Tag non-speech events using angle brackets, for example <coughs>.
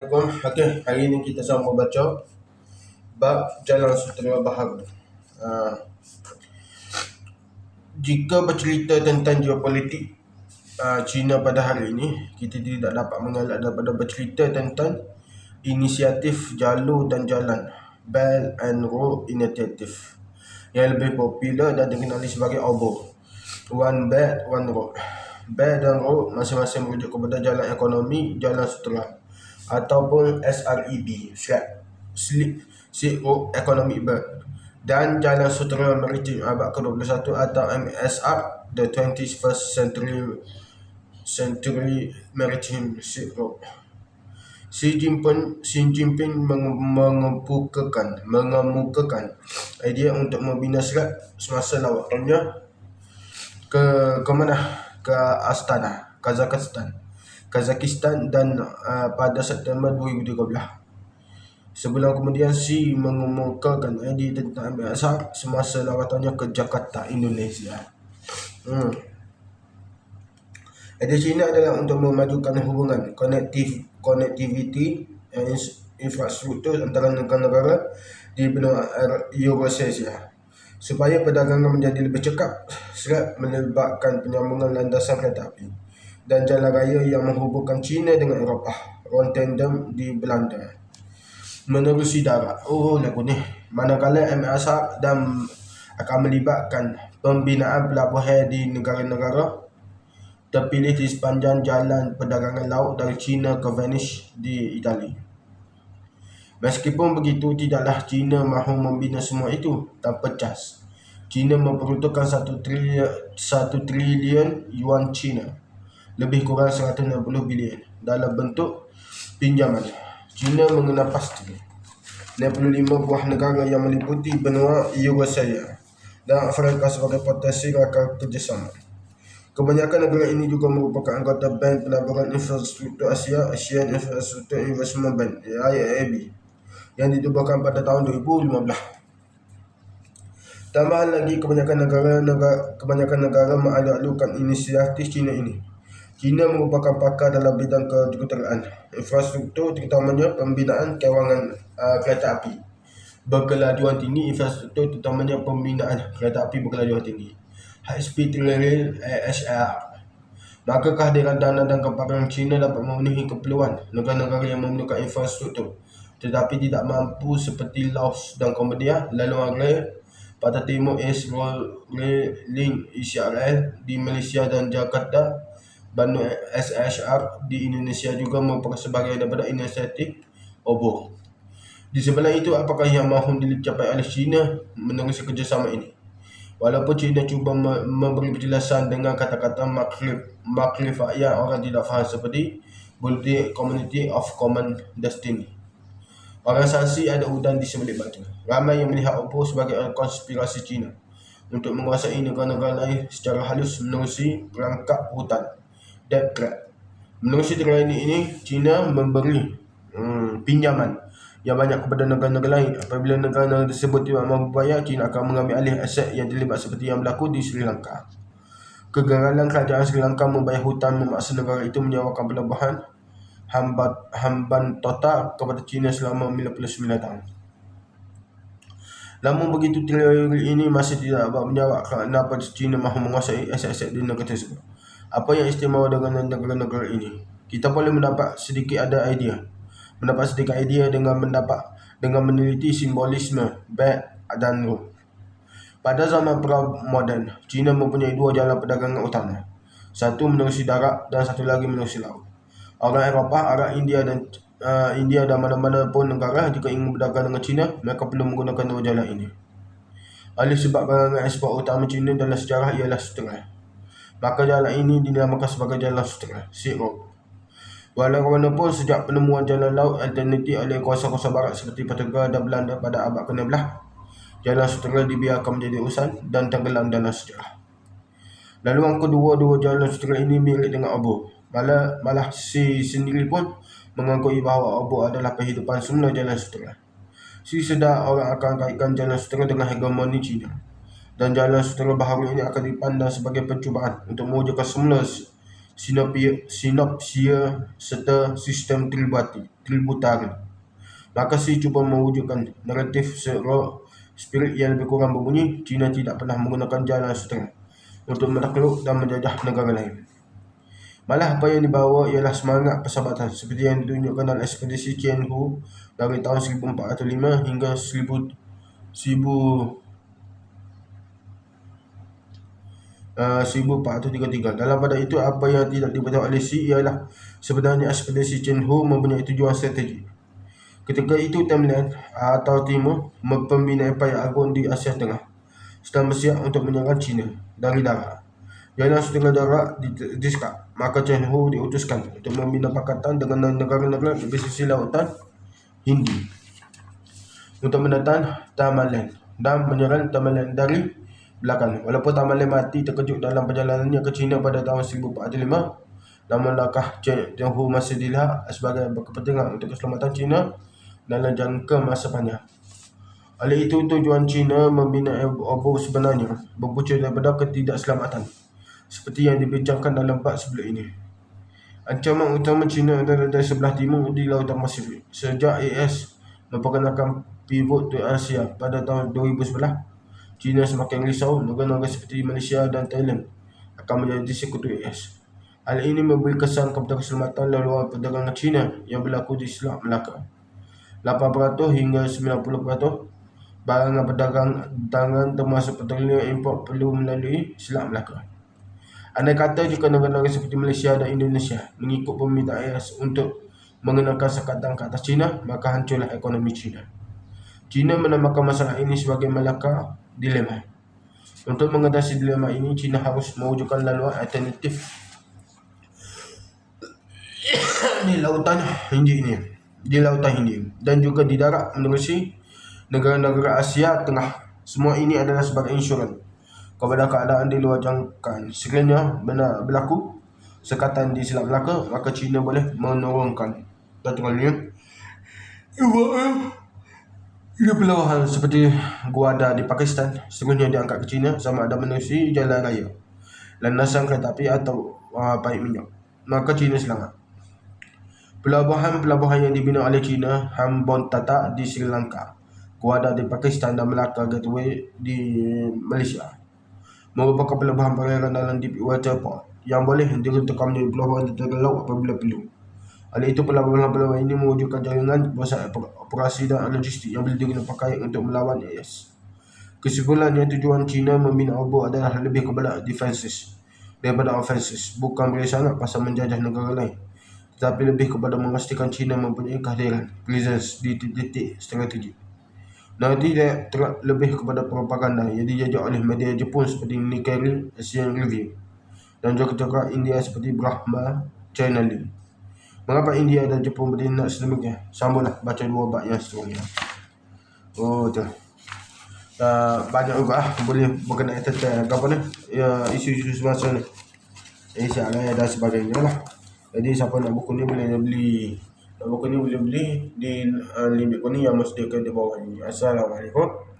Assalamualaikum. Okey, hari ini kita sama baca bab Jalan Sutera Baharu. Uh, jika bercerita tentang geopolitik uh, China pada hari ini, kita tidak dapat mengelak daripada bercerita tentang inisiatif jalur dan jalan Belt and Road Initiative yang lebih popular dan dikenali sebagai OBO. One Belt, One Road. Belt dan Road masing-masing merujuk kepada jalan ekonomi, jalan sutera ataupun SREB Sleep Silk Road Economic Belt dan Jalan Sutera Maritim abad ke-21 atau MSR The 21st Century Century Maritime Silk Road. Xi Jinping, Xi Jinping mengemukakan, mengemukakan idea untuk membina serat semasa lawatannya ke ke mana? Ke Astana, Kazakhstan. Kazakhstan dan uh, pada September 2013. Sebulan kemudian Xi mengemukakan idea tentang MSR semasa lawatannya ke Jakarta, Indonesia. Hmm. Idea China adalah untuk memajukan hubungan konektif, konektiviti dan infrastruktur antara negara-negara di benua Eurasia supaya perdagangan menjadi lebih cekap serat melibatkan penyambungan landasan kereta api dan jalan raya yang menghubungkan China dengan Eropah, Rotterdam di Belanda. Menerusi darat, oh lagu ni, manakala MSR dan akan melibatkan pembinaan pelabuhan di negara-negara terpilih di sepanjang jalan perdagangan laut dari China ke Venice di Itali. Meskipun begitu, tidaklah China mahu membina semua itu tanpa cas. China memperuntukkan satu trilion, satu trilion yuan China lebih kurang 160 bilion dalam bentuk pinjaman. China mengenal pasti 65 buah negara yang meliputi benua Eurasia dan Afrika sebagai potensi rakan kerjasama. Kebanyakan negara ini juga merupakan anggota Bank Pelaburan Infrastruktur Asia Asian Infrastructure Investment Bank IAIB yang ditubuhkan pada tahun 2015. Tambahan lagi kebanyakan negara, negara kebanyakan negara mengalu-alukan inisiatif China ini China merupakan pakar dalam bidang kejuruteraan, infrastruktur terutamanya pembinaan kewangan uh, kereta api. Berkelajuan tinggi infrastruktur terutamanya pembinaan kereta api berkelajuan tinggi. High speed rail ASR. Maka kehadiran dana dan keparangan China dapat memenuhi keperluan negara-negara yang memerlukan infrastruktur tetapi tidak mampu seperti Laos dan Cambodia laluan rail pada timur East Rail Link ECRL di Malaysia dan Jakarta Bandung SHR di Indonesia juga merupakan sebagai daripada inisiatif OBO. Di sebelah itu, apakah yang mahu dicapai oleh China menerusi kerjasama ini? Walaupun China cuba memberi penjelasan dengan kata-kata maklif, maklif yang orang tidak faham seperti Multi Community of Common Destiny. Orang saksi ada udang di sebelah batu. Ramai yang melihat OBO sebagai konspirasi China untuk menguasai negara-negara lain secara halus menerusi perangkap hutan debt trap. Menerusi teori ini, China memberi hmm, pinjaman yang banyak kepada negara-negara lain. Apabila negara-negara tersebut tidak mampu bayar, China akan mengambil alih aset yang terlibat seperti yang berlaku di Sri Lanka. Kegagalan kerajaan Sri Lanka membayar hutang memaksa negara itu menyewakan pelabuhan hambat, hamban total kepada China selama 59 tahun. Namun begitu teori ini masih tidak dapat menjawab kenapa China mahu menguasai aset-aset di negara tersebut. Apa yang istimewa dengan negara-negara ini? Kita boleh mendapat sedikit ada idea. Mendapat sedikit idea dengan mendapat dengan meneliti simbolisme bed dan road. Pada zaman pra moden, China mempunyai dua jalan perdagangan utama. Satu menerusi darat dan satu lagi menerusi laut. Orang Eropah, Arab, India dan uh, India dan mana-mana pun negara jika ingin berdagang dengan China, mereka perlu menggunakan dua jalan ini. Oleh sebab barangan ekspor utama China dalam sejarah ialah setengah. Maka jalan ini dinamakan sebagai jalan sutera, Silk Road. Walaupun sejak penemuan jalan laut alternatif oleh kuasa-kuasa barat seperti Portugal dan Belanda pada abad ke-16, jalan sutera dibiarkan menjadi usan dan tenggelam dalam sejarah. Laluan kedua-dua jalan sutera ini mirip dengan Obo. Malah, malah si sendiri pun mengakui bahawa Obo adalah kehidupan semula jalan sutera. Si sedar orang akan kaitkan jalan sutera dengan hegemoni China dan jalan sutera baharu ini akan dipandang sebagai percubaan untuk mewujudkan semula sinopia, sinopsia serta sistem tributari. tributari. Maka si cuba mewujudkan naratif serok spirit yang lebih kurang berbunyi, China tidak pernah menggunakan jalan setengah untuk menakluk dan menjajah negara lain. Malah apa yang dibawa ialah semangat persahabatan seperti yang ditunjukkan dalam ekspedisi Qian Hu dari tahun 1405 hingga 1000 1000 Uh, 1433. Dalam pada itu, apa yang tidak diberitahu oleh Si ialah sebenarnya ekspedisi Chen Hu mempunyai tujuan strategi. Ketika itu, Tamlian atau Timur pembina empayar agung di Asia Tengah sedang bersiap untuk menyerang China dari darat. Ialah setengah darat disekap. Maka Chen Hu diutuskan untuk membina pakatan dengan negara-negara di pesisir lautan Hindi untuk menentang Tamalian dan menyerang Tamalian dari belakang. Walaupun Tamalian mati terkejut dalam perjalanannya ke China pada tahun 1405, namun langkah Chen Hu masih dilihat sebagai berkepentingan untuk keselamatan China dalam jangka masa panjang. Oleh itu, tujuan China membina obor sebenarnya berpunca daripada ketidakselamatan seperti yang dibincangkan dalam bab sebelum ini. Ancaman utama China adalah dari sebelah timur di Lautan Pasifik. Sejak AS memperkenalkan pivot ke Asia pada tahun 2011, China semakin risau negara-negara seperti Malaysia dan Thailand akan menjadi sekutu AS. Hal ini memberi kesan kepada keselamatan laluan perdagangan China yang berlaku di Selat Melaka. 8% hingga 90% barangan perdagangan termasuk perdagangan import perlu melalui Selat Melaka. Andai kata jika negara-negara seperti Malaysia dan Indonesia mengikut permintaan AS untuk mengenakan sekatan ke atas China, maka hancurlah ekonomi China. China menamakan masalah ini sebagai Malacca dilema. Untuk mengatasi dilema ini, China harus mewujudkan laluan alternatif <coughs> di lautan Hindi ini, di lautan Hindi dan juga di darat menerusi negara-negara Asia Tengah. Semua ini adalah sebagai insurans kepada keadaan di luar jangkaan. Sekiranya benar berlaku sekatan di Selat Melaka, maka China boleh menurunkan petrolnya. ini. 30 hal seperti guada di Pakistan sebenarnya diangkat ke China sama ada menerusi jalan raya. Landasan kereta api atau ah, uh, paip minyak. Maka China selamat. Pelabuhan-pelabuhan yang dibina oleh China Hambon Tata di Sri Lanka guada di Pakistan dan Melaka Gateway di Malaysia merupakan pelabuhan pangeran dalam deep water port yang boleh diruntukkan di pelabuhan di tengah laut apabila perlu. Oleh itu, pelabuhan-pelabuhan ini mewujudkan jaringan pusat operasi dan logistik yang digunakan pakai untuk melawan AS. Kesimpulannya, tujuan China membina obor adalah lebih kepada defenses daripada offenses. Bukan beri sangat pasal menjajah negara lain. Tetapi lebih kepada memastikan China mempunyai kehadiran presence di titik strategi. Nanti dia terap lebih kepada propaganda yang dijajah oleh media Jepun seperti Nikkei Asian Review dan juga juga India seperti Brahma China. Mengapa India dan Jepun bertindak sedemikian? Sambunglah baca dua bab yang seterusnya. Oh, tu. Uh, banyak juga lah boleh berkenaan tentang apa ni ya, isu-isu semasa ni insyaAllah dan sebagainya lah jadi siapa nak buku ni boleh beli buku ni boleh beli di uh, limit ni yang mesti di bawah ni. Assalamualaikum.